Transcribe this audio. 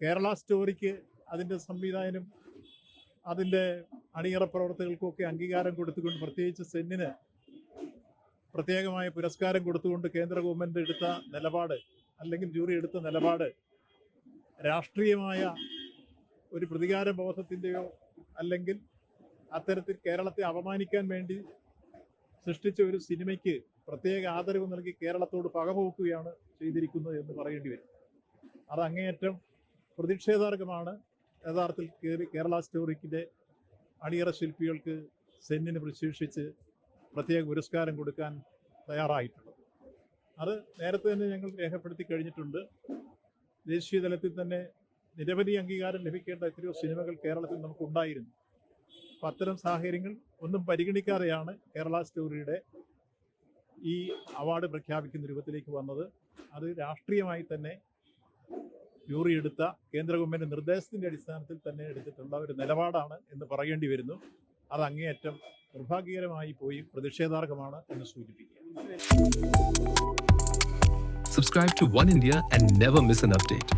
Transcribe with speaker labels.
Speaker 1: കേരള സ്റ്റോറിക്ക് അതിന്റെ സംവിധാനം അതിന്റെ അണിയറ പ്രവർത്തകർക്കൊക്കെ അംഗീകാരം കൊടുത്തുകൊണ്ട് പ്രത്യേകിച്ച് സെന്നിന് പ്രത്യേകമായ പുരസ്കാരം കൊടുത്തുകൊണ്ട് കേന്ദ്ര ഗവൺമെന്റ് എടുത്ത നിലപാട് അല്ലെങ്കിൽ ജൂറി എടുത്ത നിലപാട് രാഷ്ട്രീയമായ ഒരു പ്രതികാര ബോധത്തിന്റെയോ അല്ലെങ്കിൽ അത്തരത്തിൽ കേരളത്തെ അപമാനിക്കാൻ വേണ്ടി സൃഷ്ടിച്ച ഒരു സിനിമയ്ക്ക് പ്രത്യേക ആദരവ് നൽകി കേരളത്തോട് പകപോക്കുകയാണ് ചെയ്തിരിക്കുന്നത് എന്ന് പറയേണ്ടി വരും. അത് അങ്ങേയറ്റം പ്രതിഷേധാർഹമാണ് യഥാർത്ഥത്തിൽ കേരള സ്റ്റോറിക്കിന്റെ അണിയറ ശില്പികൾക്ക് സെന്നിന് പ്രശേഷിച്ച് പ്രത്യേക പുരസ്കാരം കൊടുക്കാൻ തയ്യാറായിട്ടുള്ളത് അത് നേരത്തെ തന്നെ ഞങ്ങൾ രേഖപ്പെടുത്തി കഴിഞ്ഞിട്ടുണ്ട്. ദേശീയ തലത്തിൽ തന്നെ നിരവധി അംഗീകാരം ലഭിക്കേണ്ട എത്രയോ സിനിമകൾ കേരളത്തിൽ നമുക്കുണ്ടായിരുന്നു. അപ്പം അത്തരം സാഹചര്യങ്ങൾ ഒന്നും പരിഗണിക്കാതെയാണ് കേരള സ്റ്റോറിയുടെ ഈ അവാർഡ് പ്രഖ്യാപിക്കുന്ന രൂപത്തിലേക്ക് വന്നത്. അത് രാഷ്ട്രീയമായി തന്നെ ജൂറി എടുത്ത കേന്ദ്ര ഗവൺമെന്റ് നിർദ്ദേശത്തിന്റെ അടിസ്ഥാനത്തിൽ തന്നെ എടുത്തിട്ടുള്ള ഒരു നിലപാടാണ് എന്ന് പറയേണ്ടി വരുന്നു അത് അങ്ങേയറ്റം നിർഭാഗ്യകരമായി പോയി പ്രതിഷേധാർഹമാണ് എന്ന് സൂചിപ്പിക്കുക
Speaker 2: Subscribe to One India and never miss an update.